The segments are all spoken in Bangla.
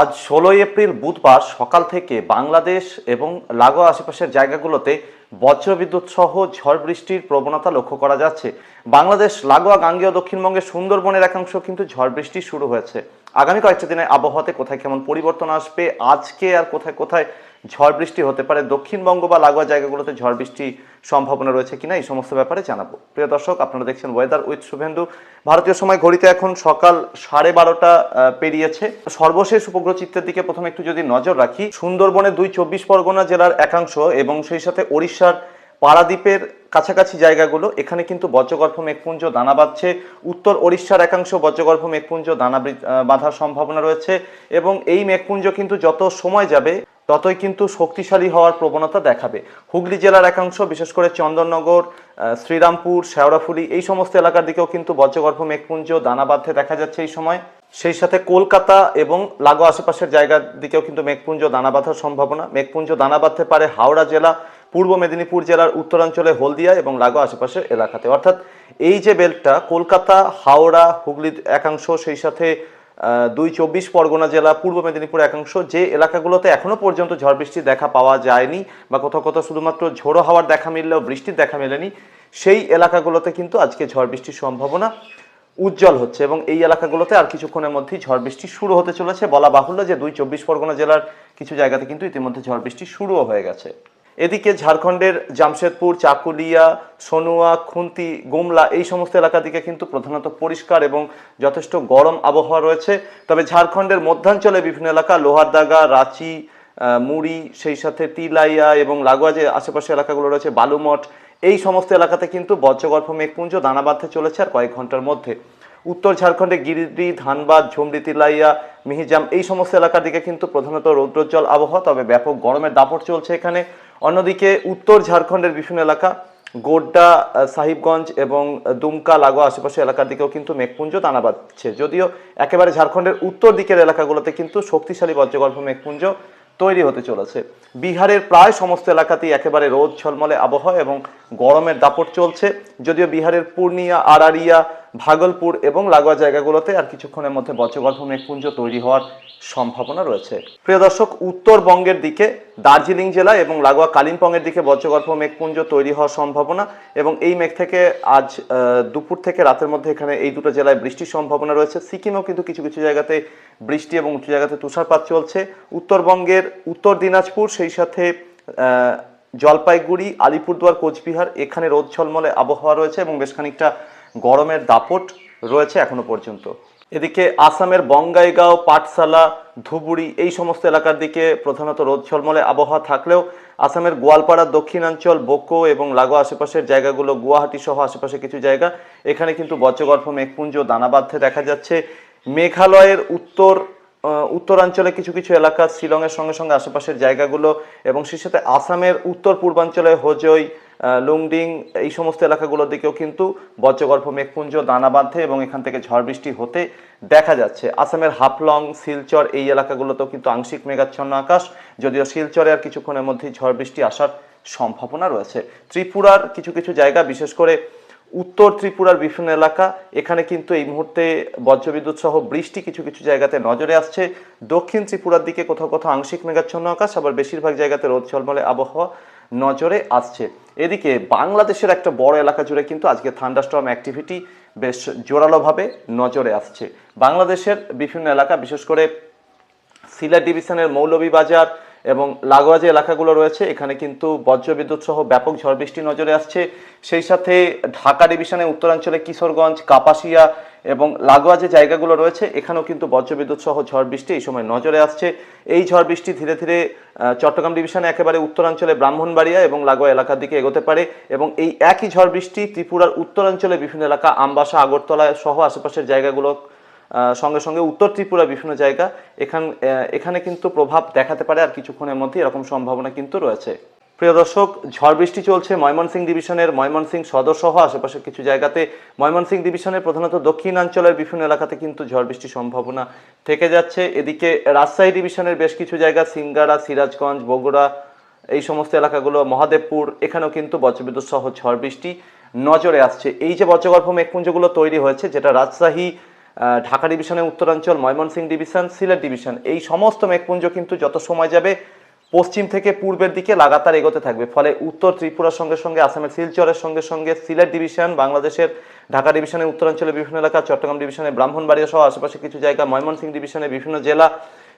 আজ ষোলোই এপ্রিল বুধবার সকাল থেকে বাংলাদেশ এবং লাগোয়া আশেপাশের জায়গাগুলোতে বজ্রবিদ্যুৎ সহ ঝড় বৃষ্টির প্রবণতা লক্ষ্য করা যাচ্ছে। বাংলাদেশ, লাগোয়া, গাঙ্গেয়, দক্ষিণবঙ্গের সুন্দরবনের একাংশ কিন্তু ঝড় বৃষ্টি শুরু হয়েছে। আগামী কয়েকটা দিনে আবহাওয়াতে কোথায় কেমন পরিবর্তন আসবে? আজকে আর কোথায় কোথায় ঝড় বৃষ্টি হতে পারে? দক্ষিণবঙ্গ বা লাগোয়া জায়গাগুলোতে ঝড় বৃষ্টি সম্ভাবনা রয়েছে কিনা? এই সমস্ত ব্যাপারে জানাব। প্রিয় দর্শক, আপনারা দেখছেন ওয়েদার উইথ শুভেন্দু। ভারতীয় সময় ঘড়িতে এখন সকাল সাড়ে বারোটা পেরিয়েছে। সর্বশেষ উপগ্রহ চিত্রের দিকে প্রথমে একটু যদি নজর রাখি, সুন্দরবনের দুই চব্বিশ পরগনা জেলার একাংশ এবং সেই সাথে ওড়িশার পারাদ্বীপের কাছাকাছি জায়গাগুলো, এখানে কিন্তু বজ্রগর্ভ মেঘপুঞ্জ, দানা বাঁধছে। উত্তর ওড়িশার একাংশ বজ্রগর্ভ মেঘপুঞ্জ, দানা বাঁধার সম্ভাবনা রয়েছে এবং এই মেঘপুঞ্জ কিন্তু যত সময় যাবে, ততই কিন্তু শক্তিশালী হওয়ার প্রবণতা দেখাবে। হুগলি জেলার একাংশ, বিশেষ করে চন্দননগর শ্রীরামপুর, শেওড়াফুলি, এই সমস্ত এলাকার দিকেও কিন্তু বজ্রগর্ভ মেঘপুঞ্জ, দানা বাঁধতে দেখা যাচ্ছে এই সময়। সেই সাথে কলকাতা এবং লাগো আশেপাশের জায়গার দিকেও কিন্তু মেঘপুঞ্জ দানা বাঁধার সম্ভাবনা। মেঘপুঞ্জ দানা বাঁধতে পারে হাওড়া জেলা, পূর্ব মেদিনীপুর জেলার উত্তরাঞ্চলে হলদিয়া এবং লাগো আশেপাশের এলাকাতে। অর্থাৎ এই যে বেল্টটা, কলকাতা, হাওড়া, হুগলির একাংশ, সেই সাথে দুই চব্বিশ পরগনা জেলা, পূর্ব মেদিনীপুর একাংশ, যে এলাকাগুলোতে এখনও পর্যন্ত ঝড় বৃষ্টির দেখা পাওয়া যায়নি বা কোথাও কোথাও শুধুমাত্র ঝোড়ো হাওয়ার দেখা মিললেও বৃষ্টির দেখা মেলেনি, সেই এলাকাগুলোতে কিন্তু আজকে ঝড় বৃষ্টির সম্ভাবনা। উজ্জ্বল হচ্ছে এবং এই এলাকাগুলোতে আর কিছুক্ষণের মধ্যেই ঝড় বৃষ্টি শুরু হতে চলেছে। বলা বাহুল্য যে দুই চব্বিশ পরগনা জেলার কিছু জায়গাতে কিন্তু ইতিমধ্যে ঝড় বৃষ্টি শুরুও হয়ে গেছে। এদিকে ঝাড়খণ্ডের জামশেদপুর, চাকুলিয়া, সোনুয়া, খুন্তি, গুমলা এই সমস্ত এলাকা দিকে কিন্তু প্রধানত পরিষ্কার এবং যথেষ্ট গরম আবহাওয়া রয়েছে। তবে ঝাড়খণ্ডের মধ্যাঞ্চলে বিভিন্ন এলাকা লোহারদাগা, রাঁচি মুড়ি, সেই সাথে তিলাইয়া এবং লাগোয়া যে আশেপাশে এলাকাগুলো রয়েছে, বালুমঠ এই সমস্ত এলাকাতে কিন্তু বজ্রগল্প মেঘপুঞ্জ দানা বাঁধতে চলেছে আর কয়েক ঘণ্টার মধ্যে। উত্তর ঝাড়খণ্ডে গিরিডি, ধানবাদ, ঝুমরি, তিলাইয়া, মিহিজাম এই সমস্ত এলাকার দিকে কিন্তু প্রধানত রৌদ্রোজ্জ্বল আবহাওয়া, তবে ব্যাপক গরমের দাপট চলছে এখানে। অন্যদিকে উত্তর ঝাড়খণ্ডের বিভিন্ন এলাকা, গোড্ডা সাহিবগঞ্জ এবং দুমকা, লাগোয়া আশেপাশে এলাকার দিকেও কিন্তু মেঘপুঞ্জ দানা বাঁধছে যদিও একেবারে ঝাড়খণ্ডের উত্তর দিকের এলাকাগুলোতে কিন্তু শক্তিশালী বজ্রগল্প মেঘপুঞ্জ তৈরি হতে চলেছে। বিহারের প্রায় সমস্ত এলাকাতেই একেবারে রোদ ঝলমলে আবহাওয়া এবং গরমের দাপট চলছে। যদিও বিহারের পূর্ণিয়া আড়ারিয়া ভাগলপুর এবং লাগোয়া জায়গাগুলোতে আর কিছুক্ষণের মধ্যে বজ্রগর্ভ মেঘপুঞ্জ তৈরি হওয়ার সম্ভাবনা রয়েছে। প্রিয় দর্শক, উত্তরবঙ্গের দিকে, দার্জিলিং জেলা এবং লাগোয়া কালিম্পংয়ের দিকে বজ্রগর্ভ মেঘপুঞ্জ তৈরি হওয়ার সম্ভাবনা এবং এই মেঘ থেকে আজ দুপুর থেকে রাতের মধ্যে এখানে এই দুটো জেলায় বৃষ্টির সম্ভাবনা রয়েছে। সিকিমেও কিন্তু কিছু কিছু জায়গাতে বৃষ্টি এবং উঁচু জায়গাতে তুষারপাত চলছে। উত্তরবঙ্গের উত্তর দিনাজপুর, সেই সাথে জলপাইগুড়ি, আলিপুরদুয়ার, কোচবিহার, এখানে রোদ ঝলমলে আবহাওয়া রয়েছে এবং বেশ খানিকটা গরমের দাপট রয়েছে এখনও পর্যন্ত। এদিকে আসামের বঙ্গাইগাঁও, পাঠশালা ধুবুরি এই সমস্ত এলাকার দিকে প্রধানত রোদ ঝলমলে আবহাওয়া থাকলেও আসামের গোয়ালপাড়ার দক্ষিণাঞ্চল বোকো এবং লাগো আশেপাশের জায়গাগুলো, গুয়াহাটি সহ আশেপাশে কিছু জায়গা, এখানে কিন্তু বজ্রগর্ভ, মেঘপুঞ্জ দানা বাঁধতে দেখা যাচ্ছে। মেঘালয়ের উত্তর উত্তরাঞ্চলে কিছু কিছু এলাকা, শিলংয়ের সঙ্গে সঙ্গে আশেপাশের জায়গাগুলো এবং সেই সাথে আসামের উত্তর পূর্বাঞ্চলে হোজই লুংডিং, এই সমস্ত এলাকাগুলোর দিকেও কিন্তু বজ্রগর্ভ মেঘপুঞ্জ দানা বাঁধে এবং এখান থেকে ঝড় বৃষ্টি হতে দেখা যাচ্ছে। আসামের হাফলং, শিলচর এই এলাকাগুলোতেও কিন্তু আংশিক মেঘাচ্ছন্ন আকাশ, যদিও শিলচরে আর কিছুক্ষণের মধ্যেই ঝড় বৃষ্টি আসার সম্ভাবনা রয়েছে। ত্রিপুরার কিছু কিছু জায়গা, বিশেষ করে উত্তর ত্রিপুরার বিভিন্ন এলাকা, এখানে কিন্তু এই মুহূর্তে বজ্রবিদ্যুৎ সহ বৃষ্টি কিছু কিছু জায়গাতে নজরে আসছে। দক্ষিণ ত্রিপুরার দিকে কোথাও কোথাও আংশিক মেঘাচ্ছন্ন আকাশ, আবার বেশিরভাগ জায়গাতে রোদ ঝলমলে আবহাওয়া। নজরে আসছে। এদিকে বাংলাদেশের একটা বড় এলাকা জুড়ে কিন্তু আজকে থান্ডারস্টর্ম অ্যাক্টিভিটি বেশ জোরালোভাবে নজরে আসছে। বাংলাদেশের বিভিন্ন এলাকা, বিশেষ করে সিলেট ডিভিশনের মৌলভীবাজার এবং লাগোয়া যে এলাকাগুলো রয়েছে, এখানে কিন্তু বজ্রবিদ্যুৎ সহ ব্যাপক ঝড় বৃষ্টি নজরে আসছে। সেই সাথে ঢাকা ডিভিশনের উত্তরাঞ্চলে কিশোরগঞ্জ, কাপাসিয়া এবং লাগোয়া যে জায়গাগুলো রয়েছে, এখানেও কিন্তু বজ্রবিদ্যুৎ সহ ঝড় বৃষ্টি এই সময় নজরে আসছে। এই ঝড় বৃষ্টি ধীরে ধীরে চট্টগ্রাম ডিভিশনে একেবারে উত্তরাঞ্চলে ব্রাহ্মণবাড়িয়া এবং লাগোয়া এলাকার দিকে এগোতে পারে এবং এই একই ঝড় বৃষ্টি ত্রিপুরার উত্তরাঞ্চলে বিভিন্ন এলাকা, আমবাসা, আগরতলা সহ আশেপাশের জায়গাগুলো সঙ্গে সঙ্গে উত্তর ত্রিপুরা বিভিন্ন জায়গা। এখান এখানে কিন্তু প্রভাব দেখাতে পারে আর কিছুক্ষণের মধ্যে এরকম সম্ভাবনা কিন্তু রয়েছে। প্রিয় দর্শক, ঝড় বৃষ্টি চলছে ময়মনসিংহ ডিভিশনের ময়মনসিংহ সদর সহ আশেপাশের কিছু জায়গাতে। ময়মনসিংহ ডিভিশনের প্রধানত দক্ষিণাঞ্চলের বিভিন্ন এলাকাতে কিন্তু ঝড় বৃষ্টির সম্ভাবনা থেকে যাচ্ছে। এদিকে রাজশাহী ডিভিশনের বেশ কিছু জায়গা, সিঙ্গারা, সিরাজগঞ্জ, বগুড়া, এই সমস্ত এলাকাগুলো, মহাদেবপুর, এখানেও কিন্তু বজ্রবিদ্যুৎ সহ ঝড় বৃষ্টি নজরে আসছে। এই যে বজ্রগর্ভ মেঘপুঞ্জগুলো তৈরি হয়েছে, যেটা রাজশাহী ঢাকা ডিভিশনের উত্তরাঞ্চল, ময়মনসিংহ ডিভিশন, সিলেট ডিভিশন, এই সমস্ত মেঘপুঞ্জ কিন্তু যত সময় যাবে পশ্চিম থেকে পূর্বের দিকে লাগাতার এগোতে থাকবে। ফলে উত্তর ত্রিপুরার সঙ্গে সঙ্গে, আসামের শিলচরের সঙ্গে সঙ্গে, সিলেট ডিভিশন, বাংলাদেশের ঢাকা ডিভিশনের উত্তরাঞ্চলের বিভিন্ন এলাকা, চট্টগ্রাম ডিভিশনের ব্রাহ্মণবাড়িয়া সহ আশেপাশে কিছু জায়গা, ময়মনসিংহ ডিভিশনের বিভিন্ন জেলা,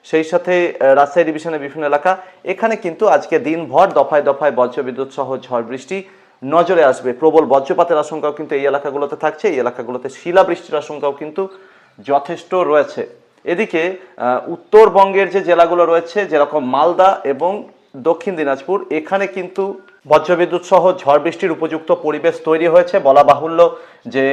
সেই সাথে রাজশাহী ডিভিশনের বিভিন্ন এলাকা। এখানে কিন্তু আজকে দিনভর দফায় দফায় বজ্রবিদ্যুৎ সহ ঝড় বৃষ্টি নজরে আসবে। প্রবল বজ্রপাতের আশঙ্কাও কিন্তু এই এলাকাগুলোতে থাকছে। এই এলাকাগুলোতে শিলাবৃষ্টির আশঙ্কাও কিন্তু যথেষ্ট রয়েছে। এদিকে উত্তরবঙ্গের যে জেলাগুলো রয়েছে, যেরকম মালদা এবং দক্ষিণ দিনাজপুর, এখানে কিন্তু বজ্রবিদ্যুৎ সহ ঝড় বৃষ্টির উপযুক্ত পরিবেশ তৈরি হয়েছে। বলা বাহুল্য যে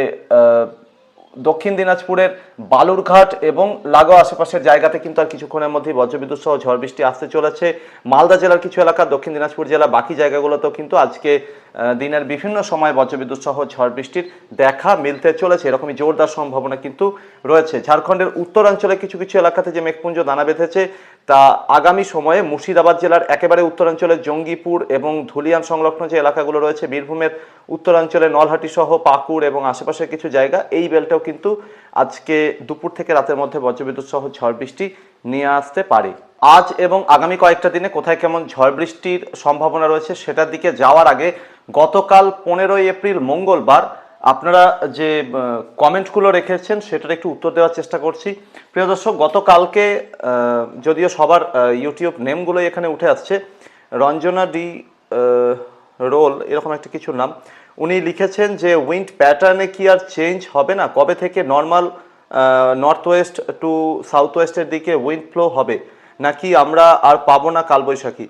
দক্ষিণ দিনাজপুরের বালুরঘাট এবং লাগোয়া আশেপাশের জায়গাতে কিন্তু আর কিছুক্ষণের মধ্যেই বজ্রবিদ্যুৎ সহ ঝড় বৃষ্টি আসতে চলেছে। মালদা জেলার কিছু এলাকা, দক্ষিণ দিনাজপুর জেলা বাকি জায়গাগুলোতেও কিন্তু আজকে দিনের বিভিন্ন সময় বজ্রবিদ্যুৎ সহ ঝড় বৃষ্টির দেখা মিলতে চলেছে। এরকমই জোরদার সম্ভাবনা কিন্তু রয়েছে। ঝাড়খণ্ডের উত্তরাঞ্চলে কিছু কিছু এলাকাতে যে মেঘপুঞ্জ দানা বেঁধেছে, তা আগামী সময়ে মুর্শিদাবাদ জেলার একেবারে উত্তরাঞ্চলের জঙ্গিপুর এবং ধুলিয়ান সংলগ্ন যে এলাকাগুলো রয়েছে, বীরভূমের উত্তরাঞ্চলে নলহাটি সহ পাকুড় এবং আশেপাশের কিছু জায়গা, এই বেলটাও কিন্তু আজকে দুপুর থেকে রাতের মধ্যে বজ্রবিদ্যুৎ সহ ঝড় বৃষ্টি নিয়ে আসতে পারে। আজ এবং আগামী কয়েকটা দিনে কোথায় কেমন ঝড় বৃষ্টির সম্ভাবনা রয়েছে সেটার দিকে যাওয়ার আগে গতকাল পনেরোই এপ্রিল মঙ্গলবার আপনারা যে কমেন্টগুলো রেখেছেন সেটার একটু উত্তর দেওয়ার চেষ্টা করছি। প্রিয় দর্শক, গতকালকে যদিও সবার ইউটিউব নেমগুলো এখানে উঠে আসছে, রঞ্জনা ডি রোল, এরকম একটা কিছু নাম। উনি লিখেছেন যে উইন্ড প্যাটার্নে কি আর চেঞ্জ হবে না? কবে থেকে normal north west to south ওয়েস্টের দিকে উইন্ড ফ্লো হবে? নাকি আমরা আর পাবো না কালবৈশাখী?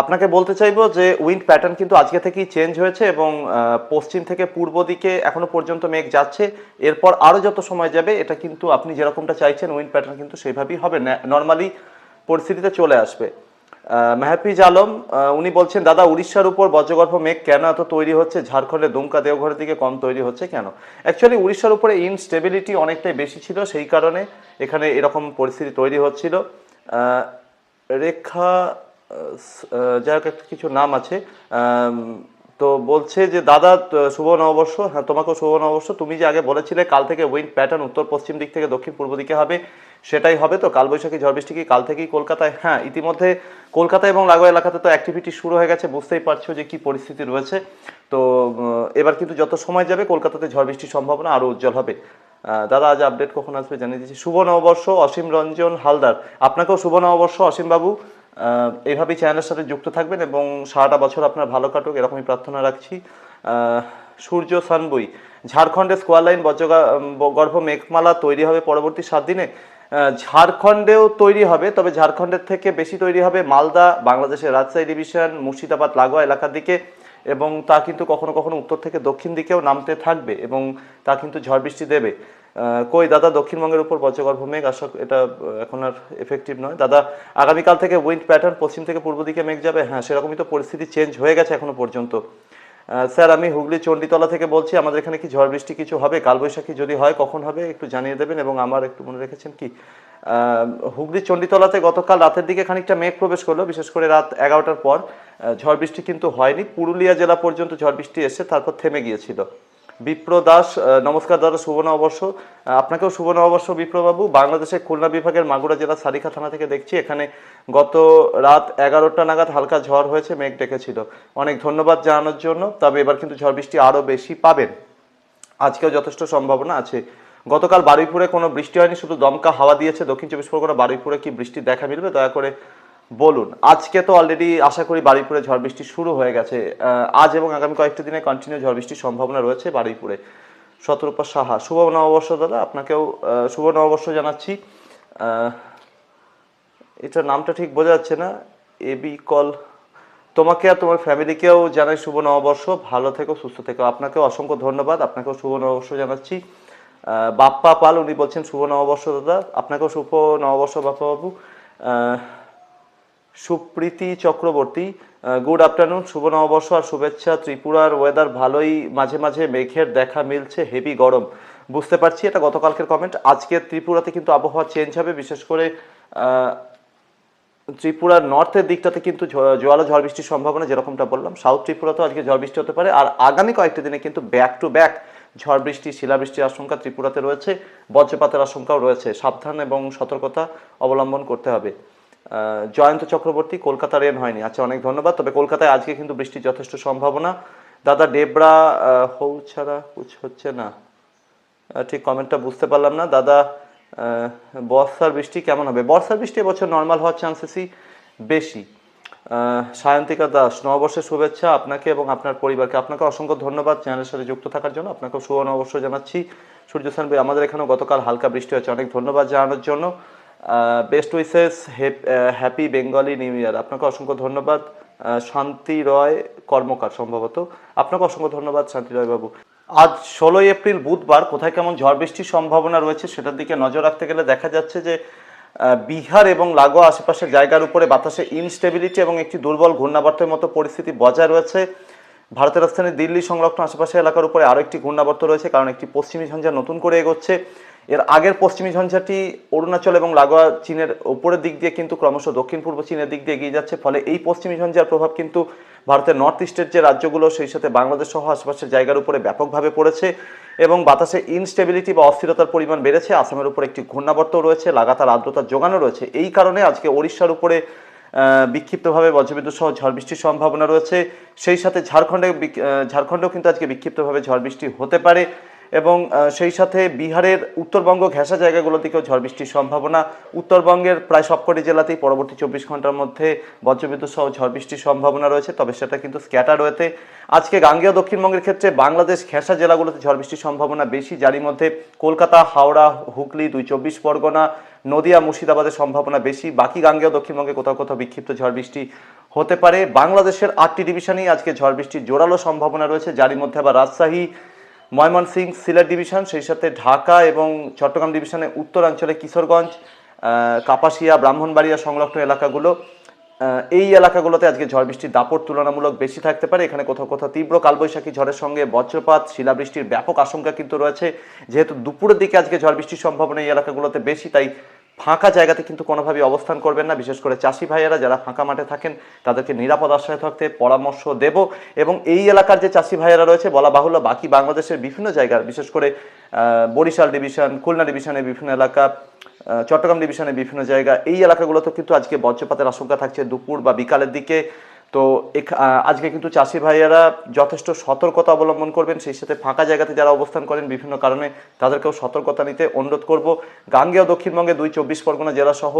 আপনাকে বলতে চাইব যে উইন্ড প্যাটার্ন কিন্তু আজকে থেকেই চেঞ্জ হয়েছে এবং পশ্চিম থেকে পূর্ব দিকে এখনও পর্যন্ত মেঘ যাচ্ছে। এরপর আরও যত সময় যাবে, এটা কিন্তু আপনি যেরকমটা চাইছেন, উইন্ড প্যাটার্ন কিন্তু সেইভাবেই হবে। নর্মালি পরিস্থিতিতে চলে আসবে। আহ, মেহফিজ আলম উনি বলছেন দাদা উড়িষ্যার উপর বজ্রগর্ভ মেঘ কেন এত তৈরি হচ্ছে? ঝাড়খণ্ডে দুমকা দেওঘরের দিকে কম তৈরি হচ্ছে কেন? অ্যাকচুয়ালি উড়িষ্যার উপরে ইনস্টেবিলিটি অনেকটাই বেশি ছিল সেই কারণে এখানে এরকম পরিস্থিতি তৈরি হচ্ছিল। রেখা যাই হোক কিছু নাম আছে। তো বলছে যে দাদা শুভ নববর্ষ। হ্যাঁ তোমাকেও শুভ নববর্ষ। তুমি যে আগে বলেছিলে কাল থেকে উইন্ড প্যাটার্ন উত্তর পশ্চিম দিক থেকে দক্ষিণ পূর্ব দিকে হবে। সেটাই হবে তো? কালবৈশাখী ঝড় বৃষ্টি কি কাল থেকেই কলকাতায়? হ্যাঁ ইতিমধ্যে কলকাতা এবং লাগোয়া এলাকাতে তো অ্যাক্টিভিটি শুরু হয়ে গেছে, বুঝতেই পারছ যে কি পরিস্থিতি রয়েছে। তো এবার কিন্তু যত সময় যাবে, কলকাতাতে ঝড় বৃষ্টির সম্ভাবনা আরও উজ্জ্বল হবে। দাদা, আজ আপডেট কখন আসবে জানিয়ে দিচ্ছি। শুভ নববর্ষ, অসীম রঞ্জন হালদার। আপনাকেও শুভ নববর্ষ, অসীম বাবু। এইভাবেই চ্যানেলের সাথে যুক্ত থাকবেন এবং সারাটা বছর আপনার ভালো কাটুক, এরকমই প্রার্থনা রাখছি। সূর্য সানবই, ঝাড়খণ্ডে স্কোয়ার লাইন বজ্রগর্ভ মেঘমালা তৈরি হবে পরবর্তী সাত দিনে। ঝাড়খণ্ডেও তৈরি হবে, তবে ঝাড়খণ্ডের থেকে বেশি তৈরি হবে মালদা, বাংলাদেশের রাজশাহী ডিভিশন, মুর্শিদাবাদ, লাগোয়া এলাকার দিকে, এবং তা কিন্তু কখনো কখনো উত্তর থেকে দক্ষিণ দিকেও নামতে থাকবে, এবং তা কিন্তু ঝড় বৃষ্টি দেবে। কই, দাদা, দক্ষিণবঙ্গের উপর বজ্রগর্ভ মেঘ, আশা এটা এখন আর এফেক্টিভ নয়। দাদা, আগামীকাল থেকে উইন্ড প্যাটার্ন পশ্চিম থেকে পূর্ব দিকে মেঘ যাবে? হ্যাঁ সেরকমই তো পরিস্থিতি চেঞ্জ হয়ে গেছে এখনও পর্যন্ত। স্যার, আমি হুগলি চণ্ডীতলা থেকে বলছি, আমাদের এখানে কি ঝড় বৃষ্টি কিছু হবে? কালবৈশাখী যদি হয়, কখন হবে? একটু জানিয়ে দেবেন এবং আমার একটু মনে রেখেছেন কি হুগলি চণ্ডীতলাতে গতকাল রাতের দিকে খানিকটা মেঘ প্রবেশ করল, বিশেষ করে রাত এগারোটার পর। ঝড় বৃষ্টি কিন্তু হয়নি। পুরুলিয়া জেলা পর্যন্ত ঝড় বৃষ্টি এসে তারপর থেমে গিয়েছিল। বিপ্র দাস নমস্কার দাদা, শুভ নববর্ষ। আপনাকেও শুভ নববর্ষ বিপ্রবাবু। বাংলাদেশের খুলনা বিভাগের মাগুরা জেলার সারিকা থানা থেকে দেখছি। এখানে গত রাত এগারোটা নাগাদ হালকা ঝড় হয়েছে, মেঘ ডেকেছিল। অনেক ধন্যবাদ জানানোর জন্য, তবে এবার কিন্তু ঝড় বৃষ্টি আরও বেশি পাবেন। আজকেও যথেষ্ট সম্ভাবনা আছে। গতকাল বারুইপুরে কোনো বৃষ্টি হয়নি, শুধু দমকা হাওয়া দিয়েছে। দক্ষিণ চব্বিশ পরগনা বারুইপুরে কি বৃষ্টি দেখা মিলবে? দয়া করে বলুন, আজকে তো অলরেডি আশা করি বারুইপুরে ঝড় বৃষ্টি শুরু হয়ে গেছে। আজ এবং আগামী কয়েকটা দিনে কন্টিনিউ ঝড় বৃষ্টির সম্ভাবনা রয়েছে বারুইপুরে। শতরূপা সাহা, শুভ নববর্ষ দাদা, আপনাকেও শুভ নববর্ষ জানাচ্ছি। এটার নামটা ঠিক বোঝা যাচ্ছে না। এবি কল তোমাকে আর তোমার ফ্যামিলিকেও জানাই শুভ নববর্ষ। ভালো থেকো, সুস্থ থেকো। আপনাকেও অসংখ্য ধন্যবাদ। আপনাকেও শুভ নববর্ষ জানাচ্ছি। বাপ্পা পাল, উনি বলছেন শুভ নববর্ষ দাদা। আপনাকেও শুভ নববর্ষ বাপ্পা বাবু। সুপ্রীতি চক্রবর্তী গুড আফটারনুন শুভ নববর্ষ আর শুভেচ্ছা ত্রিপুরার ওয়েদার ভালোই, মাঝে মাঝে মেঘের দেখা মিলছে হেভি গরম। বুঝতে পারছি এটা গতকালকের কমেন্ট আজকে ত্রিপুরাতে কিন্তু আবহাওয়া চেঞ্জ হবে, বিশেষ করে ত্রিপুরার নর্থের দিকটাতে কিন্তু জোয়ালো ঝড় বৃষ্টির সম্ভাবনা যেরকমটা বললাম সাউথ ত্রিপুরাতেও আজকে ঝড় বৃষ্টি হতে পারে। আর আগামী কয়েকটা দিনে কিন্তু ব্যাক টু ব্যাক ঝড় বৃষ্টি, শিলাবৃষ্টির আশঙ্কা ত্রিপুরাতে রয়েছে, বজ্রপাতের আশঙ্কাও রয়েছে। সাবধান এবং সতর্কতা অবলম্বন করতে হবে। জয়ন্ত চক্রবর্তী কলকাতা রেন হয়নি। আচ্ছা অনেক ধন্যবাদ। তবে কলকাতায় আজকে কিন্তু বৃষ্টির যথেষ্ট সম্ভাবনা। দাদা ডেবরা হৌ ছাড়া কুছ হচ্ছে না। ঠিক কমেন্টটা বুঝতে পারলাম না। দাদা বর্ষার বৃষ্টি কেমন হবে? বর্ষার বৃষ্টি এবছর নর্মাল হওয়ার চান্সেসই বেশি। সায়ন্তিকা দাস, নববর্ষের শুভেচ্ছা আপনাকে এবং আপনার পরিবারকে। আপনাকে অসংখ্য ধন্যবাদ চ্যানেলের সাথে যুক্ত থাকার জন্য। আপনাকেও শুভ নববর্ষ জানাচ্ছি। ভাই আমাদের এখানেও গতকাল হালকা বৃষ্টি হয়েছে। অনেক ধন্যবাদ জানানোর জন্য। Best wishes happy Bengali new year আপনাকে অসংখ্য ধন্যবাদ। শান্তি রয় কর্মকার সম্ভবত। আপনাকে অসংখ্য ধন্যবাদ, শান্তি রয় বাবু। আজ ষোলোই এপ্রিল, বুধবার কোথায় কেমন ঝড় বৃষ্টির সম্ভাবনা রয়েছে সেটার দিকে নজর রাখতে গেলে দেখা যাচ্ছে যে বিহার এবং লাগোয়া আশেপাশের জায়গার উপরে বাতাসে ইনস্টেবিলিটি এবং একটি দুর্বল ঘূর্ণাবর্তের মতো পরিস্থিতি বজায় রয়েছে। ভারতের রাজধানী দিল্লি সংলগ্ন আশেপাশের এলাকার উপরে আরও একটি ঘূর্ণাবর্ত রয়েছে, কারণ একটি পশ্চিমী ঝঞ্ঝা নতুন করে এগোচ্ছে। এর আগের পশ্চিমী ঝঞ্ঝাটি অরুণাচল এবং লাগোয়া চীনের উপরের দিক দিয়ে কিন্তু ক্রমশ দক্ষিণ পূর্ব চীনের দিক দিয়ে এগিয়ে যাচ্ছে, ফলে এই পশ্চিমী ঝঞ্ঝার প্রভাব কিন্তু ভারতের নর্থ ইস্টের যে রাজ্যগুলো, সেই সাথে বাংলাদেশ সহ আশেপাশের জায়গার উপরে ব্যাপকভাবে পড়েছে এবং বাতাসে ইনস্টেবিলিটি বা অস্থিরতার পরিমাণ বেড়েছে। আসামের উপর একটি ঘূর্ণাবর্ত রয়েছে, লাগাতার আর্দ্রতার যোগানো রয়েছে। এই কারণে আজকে ওড়িশার উপরে বিক্ষিপ্তভাবে বজ্রবিদ্যুৎ সহ ঝড় বৃষ্টির সম্ভাবনা রয়েছে। সেই সাথে ঝাড়খণ্ডে ঝাড়খণ্ডেও কিন্তু আজকে বিক্ষিপ্তভাবে ঝড় বৃষ্টি হতে পারে। এবং সেই সাথে বিহারের উত্তরবঙ্গ ঘেঁষা জায়গাগুলো দিকেও ঝড় বৃষ্টির সম্ভাবনা। উত্তরবঙ্গের প্রায় সবকটি জেলাতেই পরবর্তী চব্বিশ ঘণ্টার মধ্যে বজ্রবিদ্যুৎ সহ ঝড় বৃষ্টির সম্ভাবনা রয়েছে, তবে সেটা কিন্তু স্ক্যাটার রয়েছে আজকে গাঙ্গেয় দক্ষিণবঙ্গের ক্ষেত্রে বাংলাদেশ ঘেঁষা জেলাগুলোতে ঝড় বৃষ্টির সম্ভাবনা বেশি। যারই মধ্যে কলকাতা, হাওড়া, হুগলি দুই চব্বিশ পরগনা, নদিয়া, মুর্শিদাবাদের সম্ভাবনা বেশি। বাকি গাঙ্গেয় দক্ষিণবঙ্গে কোথাও কোথাও বিক্ষিপ্ত ঝড় বৃষ্টি হতে পারে। বাংলাদেশের আটটি ডিভিশনেই আজকে ঝড় বৃষ্টির জোরালো সম্ভাবনা রয়েছে। যারই মধ্যে আবার রাজশাহী ময়মনসিংহ সিলেট ডিভিশন, সেই সাথে ঢাকা এবং চট্টগ্রাম ডিভিশনের উত্তরাঞ্চলে কিশোরগঞ্জ কাপাসিয়া, ব্রাহ্মণবাড়িয়া সংলগ্ন এলাকাগুলো এই এলাকাগুলোতে আজকে ঝড় বৃষ্টির দাপট তুলনামূলক বেশি থাকতে পারে। এখানে কোথাও কোথাও তীব্র কালবৈশাখী ঝড়ের সঙ্গে বজ্রপাত, শিলাবৃষ্টির ব্যাপক আশঙ্কা কিন্তু রয়েছে। যেহেতু দুপুরের দিকে আজকে ঝড় বৃষ্টির সম্ভাবনা এই এলাকাগুলোতে বেশি, তাই ফাঁকা জায়গাতে কিন্তু কোনোভাবেই অবস্থান করবেন না। বিশেষ করে চাষি ভাইয়েরা যারা ফাঁকা মাঠে থাকেন, তাদেরকে নিরাপদ আশ্রয় থাকতে পরামর্শ দেব এবং এই এলাকার যে চাষি ভাইয়েরা রয়েছে, বলা বাহুল্য বাকি বাংলাদেশের বিভিন্ন জায়গার, বিশেষ করে বরিশাল ডিভিশন, খুলনা ডিভিশনের বিভিন্ন এলাকা চট্টগ্রাম ডিভিশনের বিভিন্ন জায়গা, এই এলাকাগুলোতে কিন্তু আজকে বজ্রপাতের আশঙ্কা থাকছে দুপুর বা বিকালের দিকে। তো আজকে কিন্তু চাষি ভাইয়েরা যথেষ্ট সতর্কতা অবলম্বন করবেন, সেই সাথে ফাঁকা জায়গাতে যারা অবস্থান করেন বিভিন্ন কারণে তাদেরকেও সতর্কতা নিতে অনুরোধ করব। গাঙ্গেয় দক্ষিণবঙ্গে দুই চব্বিশ পরগনা জেলা সহ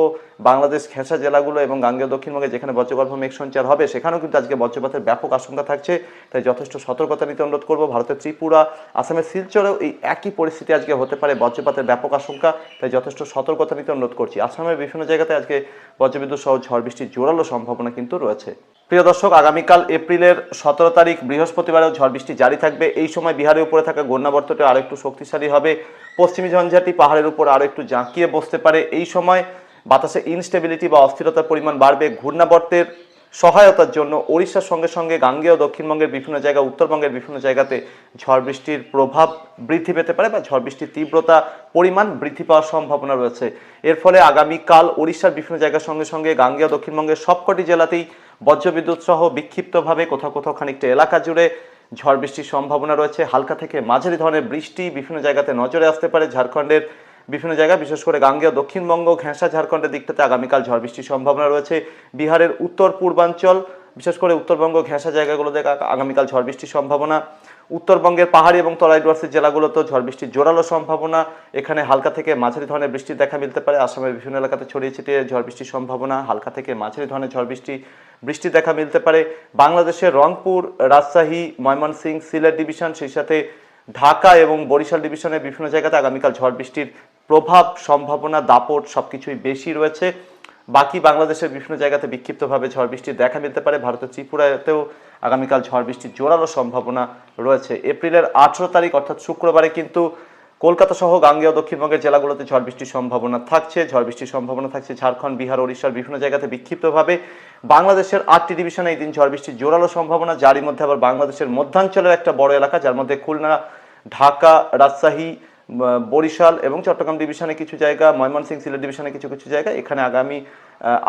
বাংলাদেশ ঘেঁষা জেলাগুলো এবং গাঙ্গেয় দক্ষিণবঙ্গে যেখানে বজ্রগর্ভ মেঘ সঞ্চার হবে, সেখানেও কিন্তু আজকে বজ্রপাতের ব্যাপক আশঙ্কা থাকছে। তাই যথেষ্ট সতর্কতা নিতে অনুরোধ করব। ভারতের ত্রিপুরা, আসামের শিলচরেও এই একই পরিস্থিতি আজকে হতে পারে, বজ্রপাতের ব্যাপক আশঙ্কা, তাই যথেষ্ট সতর্কতা নিতে অনুরোধ করছি। আসামের বিভিন্ন জায়গাতে আজকে বজ্রবিদ্যুৎ সহ ঝড় বৃষ্টির জোরালো সম্ভাবনা কিন্তু রয়েছে। প্রিয় দর্শক, আগামীকাল এপ্রিলের সতেরো তারিখ, বৃহস্পতিবারেও ঝড় বৃষ্টি জারি থাকবে। এই সময় বিহারের উপরে থাকা ঘূর্ণাবর্তটি আরও একটু শক্তিশালী হবে। পশ্চিমী ঝঞ্ঝাটি পাহাড়ের উপর আরও একটু জাঁকিয়ে বসতে পারে। এই সময় বাতাসে ইনস্টেবিলিটি বা অস্থিরতার পরিমাণ বাড়বে। ঘূর্ণাবর্তের সহায়তার জন্য ওড়িশার সঙ্গে সঙ্গে গাঙ্গেয় দক্ষিণবঙ্গের বিভিন্ন জায়গা, উত্তরবঙ্গের বিভিন্ন জায়গাতে ঝড় বৃষ্টির প্রভাব বৃদ্ধি পেতে পারে বা ঝড় বৃষ্টির তীব্রতা, পরিমাণ বৃদ্ধি পাওয়ার সম্ভাবনা রয়েছে। এর ফলে আগামীকাল ওড়িশার বিভিন্ন জায়গার সঙ্গে সঙ্গে গাঙ্গেয় দক্ষিণবঙ্গের সবকটি জেলাতেই বজ্রবিদ্যুৎ সহ বিক্ষিপ্তভাবে কোথাও কোথাও খানিকটা এলাকা জুড়ে ঝড় বৃষ্টির সম্ভাবনা রয়েছে। হালকা থেকে মাঝারি ধরনের বৃষ্টি বিভিন্ন জায়গাতে নজরে আসতে পারে। ঝাড়খণ্ডের বিভিন্ন জায়গা বিশেষ করে গাঙ্গেয়, দক্ষিণবঙ্গ, ঘেঁষা, ঝাড়খণ্ডের দিকটাতে আগামীকাল ঝড় বৃষ্টির সম্ভাবনা রয়েছে। বিহারের উত্তর পূর্বাঞ্চল, বিশেষ করে উত্তরবঙ্গ, ঘেঁষা জায়গাগুলোতে আগ- আগামীকাল ঝড় বৃষ্টির সম্ভাবনা। উত্তরবঙ্গের পাহাড়ি এবং তরাই ডুয়ার্সের জেলাগুলোতেও ঝড় বৃষ্টির জোরালো সম্ভাবনা। এখানে হালকা থেকে মাঝারি ধরনের বৃষ্টির দেখা মিলতে পারে। আসামের বিভিন্ন এলাকাতে ছড়িয়ে ছিটিয়ে ঝড় বৃষ্টির সম্ভাবনা। হালকা থেকে মাঝারি ধরনের ঝড় বৃষ্টি বৃষ্টি দেখা মিলতে পারে। বাংলাদেশের রংপুর, রাজশাহী, ময়মনসিংহ, সিলেট ডিভিশন, সেই সাথে ঢাকা এবং বরিশাল ডিভিশনের বিভিন্ন জায়গাতে আগামীকাল ঝড় বৃষ্টির প্রভাব, সম্ভাবনা, দাপট সবকিছুই বেশি রয়েছে। বাকি বাংলাদেশের বিভিন্ন জায়গাতে বিক্ষিপ্তভাবে ঝড় বৃষ্টির দেখা মিলতে পারে। ভারতের ত্রিপুরাতেও আগামীকাল ঝড় বৃষ্টির জোরালো সম্ভাবনা রয়েছে। এপ্রিলের আঠেরো তারিখ, অর্থাৎ শুক্রবারে কিন্তু কলকাতা সহ গাঙ্গেয় দক্ষিণবঙ্গের জেলাগুলোতে ঝড় বৃষ্টির সম্ভাবনা থাকছে। ঝড় বৃষ্টির সম্ভাবনা থাকছে ঝাড়খণ্ড, বিহার, ওড়িশার বিভিন্ন জায়গাতে বিক্ষিপ্তভাবে। বাংলাদেশের আটটি ডিভিশনে এই দিন ঝড় বৃষ্টির জোরালো সম্ভাবনা। যারই মধ্যে আবার বাংলাদেশের মধ্যাঞ্চলের একটা বড় এলাকা, যার মধ্যে খুলনা, ঢাকা, রাজশাহী বরিশাল এবং চট্টগ্রাম ডিভিশনে কিছু জায়গা, ময়মনসিংহ সিলেট ডিভিশনে কিছু কিছু জায়গা। এখানে আগামী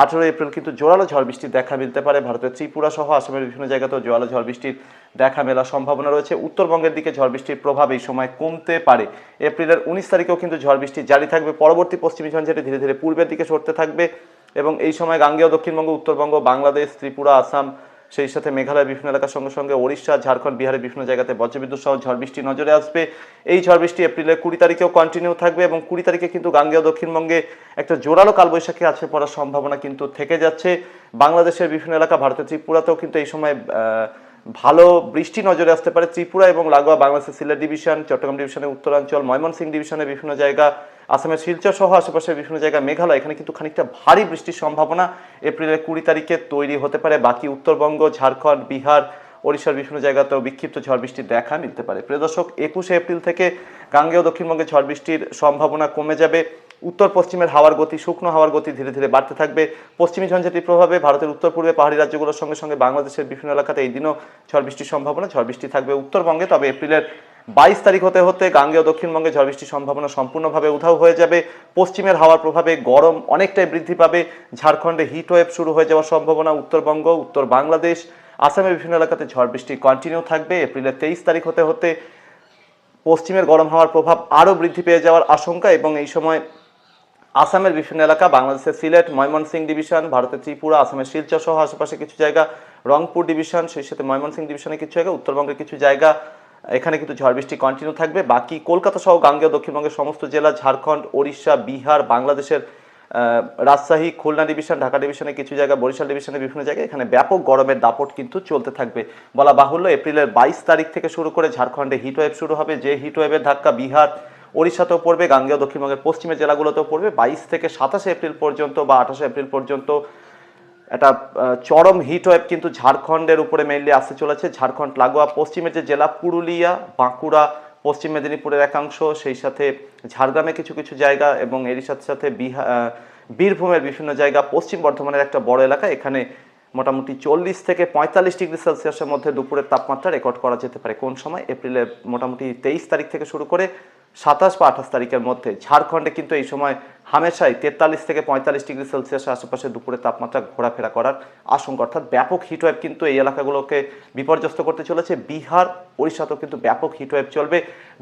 আঠেরোই এপ্রিল কিন্তু জোরালো ঝড় বৃষ্টির দেখা মিলতে পারে। ভারতের ত্রিপুরা সহ আসামের বিভিন্ন জায়গাতেও জোরালো ঝড় বৃষ্টির দেখা মেলার সম্ভাবনা রয়েছে। উত্তরবঙ্গের দিকে ঝড় বৃষ্টির প্রভাব এই সময় কমতে পারে। এপ্রিলের উনিশ তারিখেও কিন্তু ঝড় বৃষ্টি জারি থাকবে। পরবর্তী পশ্চিমী ঝঞ্ঝাটি ধীরে ধীরে পূর্বের দিকে সরতে থাকবে। এবং এই সময় গাঙ্গেয় দক্ষিণবঙ্গ, উত্তরবঙ্গ, বাংলাদেশ, ত্রিপুরা, আসাম, সেই সাথে মেঘালয় বিভিন্ন এলাকার সঙ্গে সঙ্গে ওড়িশা, ঝাড়খণ্ড, বিহারের বিভিন্ন জায়গাতে বজ্রবিদ্যুৎ সহ ঝড় বৃষ্টি নজরে আসবে। এই ঝড় বৃষ্টি এপ্রিলের কুড়ি তারিখেও কন্টিনিউ থাকবে এবং কুড়ি তারিখে কিন্তু গাঙ্গেয় দক্ষিণবঙ্গে একটা জোরালো কালবৈশাখী আছে পড়ার সম্ভাবনা কিন্তু থেকে যাচ্ছে। বাংলাদেশের বিভিন্ন এলাকা, ভারতের ত্রিপুরাতেও কিন্তু এই সময় ভালো বৃষ্টি নজরে আসতে পারে ত্রিপুরা এবং লাগোয়া বাংলাদেশের সিলেট ডিভিশন, চট্টগ্রাম ডিভিশনের উত্তরাঞ্চল, ময়মনসিংহ ডিভিশনের বিভিন্ন জায়গা, আসামের শিলচর সহ আশেপাশের বিভিন্ন জায়গা মেঘালয়, এখানে কিন্তু খানিকটা ভারী বৃষ্টির সম্ভাবনা এপ্রিলের কুড়ি তারিখে তৈরি হতে পারে। বাকি উত্তরবঙ্গ, ঝাড়খণ্ড, বিহার, ওড়িশার বিভিন্ন জায়গাতেও বিক্ষিপ্ত ঝড় বৃষ্টির দেখা মিলতে পারে। প্রিয় দর্শক, একুশে এপ্রিল থেকে গাঙ্গেয় দক্ষিণবঙ্গে ঝড় বৃষ্টির সম্ভাবনা কমে যাবে। উত্তর পশ্চিমের হাওয়ার গতি, শুকনো হাওয়ার গতি ধীরে ধীরে বাড়তে থাকবে। পশ্চিমী ঝঞ্ঝাটির প্রভাবে ভারতের উত্তর পূর্বে পাহাড়ি রাজ্যগুলোর সঙ্গে সঙ্গে বাংলাদেশের বিভিন্ন এলাকাতে এই দিনও ঝড় বৃষ্টির সম্ভাবনা, ঝড় বৃষ্টি থাকবে উত্তরবঙ্গে। তবে এপ্রিলের বাইশ তারিখ হতে হতে গাঙ্গেয় দক্ষিণবঙ্গে ঝড় বৃষ্টির সম্ভাবনা সম্পূর্ণভাবে উধাও হয়ে যাবে। পশ্চিমের হাওয়ার প্রভাবে গরম অনেকটাই বৃদ্ধি পাবে। ঝাড়খণ্ডে হিট ওয়েভ শুরু হয়ে যাওয়ার সম্ভাবনা উত্তরবঙ্গ, উত্তর বাংলাদেশ, আসামের বিভিন্ন এলাকাতে ঝড় বৃষ্টি কন্টিনিউ থাকবে। এপ্রিলের তেইশ তারিখ হতে হতে পশ্চিমের গরম হাওয়ার প্রভাব আরও বৃদ্ধি পেয়ে যাওয়ার আশঙ্কা এবং এই সময় আসামের বিভিন্ন এলাকা, বাংলাদেশের সিলেট, ময়মনসিংহ ডিভিশন, ভারতের ত্রিপুরা, আসামের শিলচর সহ আশেপাশে কিছু জায়গা, রংপুর ডিভিশন, সেই সাথে ময়মনসিংহ ডিভিশনের কিছু জায়গা, উত্তরবঙ্গের কিছু জায়গা, এখানে কিন্তু ঝড় বৃষ্টি কন্টিনিউ থাকবে। বাকি কলকাতা সহ গাঙ্গেয়, দক্ষিণবঙ্গের সমস্ত জেলা, ঝাড়খণ্ড, ওড়িশা, বিহার, বাংলাদেশের রাজশাহী, খুলনা ডিভিশন, ঢাকা ডিভিশনের কিছু জায়গা, বরিশাল ডিভিশনের বিভিন্ন জায়গায় এখানে ব্যাপক গরমের দাপট কিন্তু চলতে থাকবে। বলা বাহুল্য, এপ্রিলের বাইশ তারিখ থেকে শুরু করে ঝাড়খণ্ডে হিট ওয়েভ শুরু হবে। যে হিট ওয়েভের ধাক্কা বিহার ওড়িশাতেও পড়বে, গাঙ্গেয় দক্ষিণবঙ্গের পশ্চিমের জেলাগুলোতেও পড়বে। বাইশ থেকে সাতাশে এপ্রিল পর্যন্ত বা আঠাশে এপ্রিল পর্যন্ত একটা চরম হিট ওয়েভ কিন্তু ঝাড়খণ্ডের উপরে মেইনলি আসতে চলেছে। ঝাড়খণ্ড, লাগোয়া পশ্চিমের যে জেলা, পুরুলিয়া, বাঁকুড়া, পশ্চিম মেদিনীপুরের একাংশ, সেই সাথে ঝাড়গ্রামে কিছু কিছু জায়গা এবং এরই সাথে সাথে বীরভূমের বিভিন্ন জায়গা, পশ্চিম বর্ধমানের একটা বড় এলাকা। এখানে মোটামুটি চল্লিশ থেকে পঁয়তাল্লিশ ডিগ্রি সেলসিয়াসের মধ্যে দুপুরের তাপমাত্রা রেকর্ড করা যেতে পারে। কোন সময়? এপ্রিলের মোটামুটি তেইশ তারিখ থেকে শুরু করে সাতাশ বা আঠাশ তারিখের মধ্যে। ঝাড়খণ্ডে কিন্তু এই সময় হামেশাই তেতাল্লিশ থেকে পঁয়তাল্লিশ ডিগ্রি সেলসিয়াসের আশেপাশে দুপুরে তাপমাত্রা ঘোরাফেরা করার আশঙ্কা। অর্থাৎ ব্যাপক হিটওয়েভ কিন্তু এই এলাকাগুলোকে বিপর্যস্ত করতে চলেছে। বিহার, ওড়িশাতেও কিন্তু ব্যাপক হিটওয়েভ চলবে।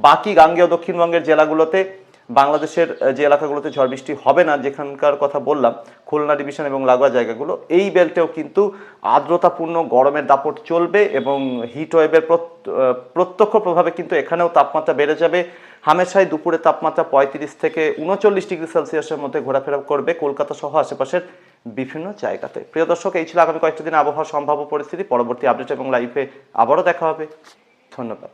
বাকি গাঙ্গেয়, দক্ষিণবঙ্গের জেলাগুলোতে বাংলাদেশের যে এলাকাগুলোতে ঝড় বৃষ্টি হবে না, যেখানকার কথা বললাম, খুলনা ডিভিশন এবং লাগোয়া জায়গাগুলো, এই বেল্টেও কিন্তু আর্দ্রতাপূর্ণ গরমের দাপট চলবে এবং হিট ওয়েভের প্রত্যক্ষ প্রভাবে কিন্তু এখানেও তাপমাত্রা বেড়ে যাবে। হামেশাই দুপুরে তাপমাত্রা পঁয়ত্রিশ থেকে উনচল্লিশ ডিগ্রি সেলসিয়াসের মধ্যে ঘোরাফেরা করবে কলকাতা সহ আশেপাশের বিভিন্ন জায়গাতে। প্রিয় দর্শক, এই ছিল আগামী কয়েকটা দিন আবহাওয়ার সম্ভাব্য পরিস্থিতি। পরবর্তী আপডেট এবং লাইভে আবারও দেখা হবে। ধন্যবাদ।